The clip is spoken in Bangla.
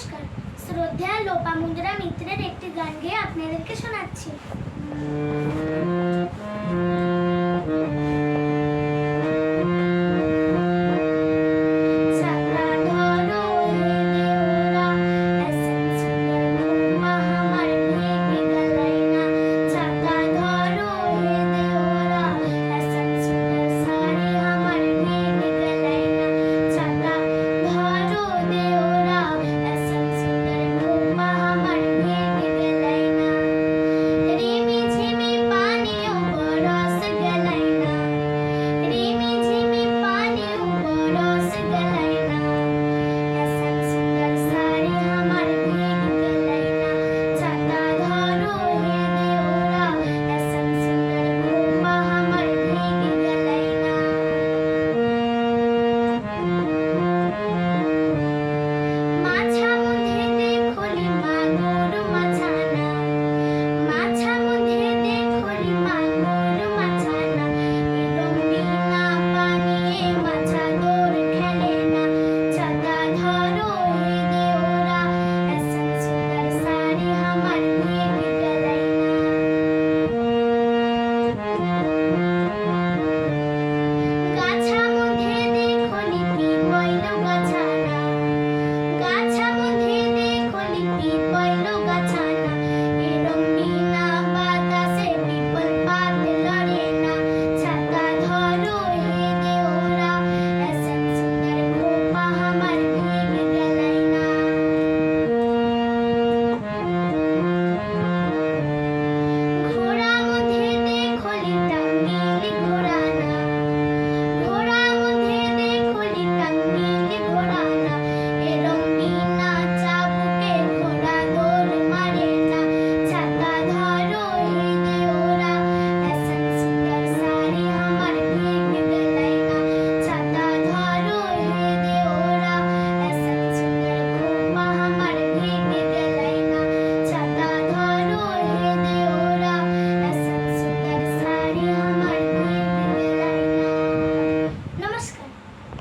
নমস্কার। শ্রদ্ধা লোপামুদ্রা মিত্রের একটি গান গেয়ে আপনাদেরকে শোনাচ্ছি। my love.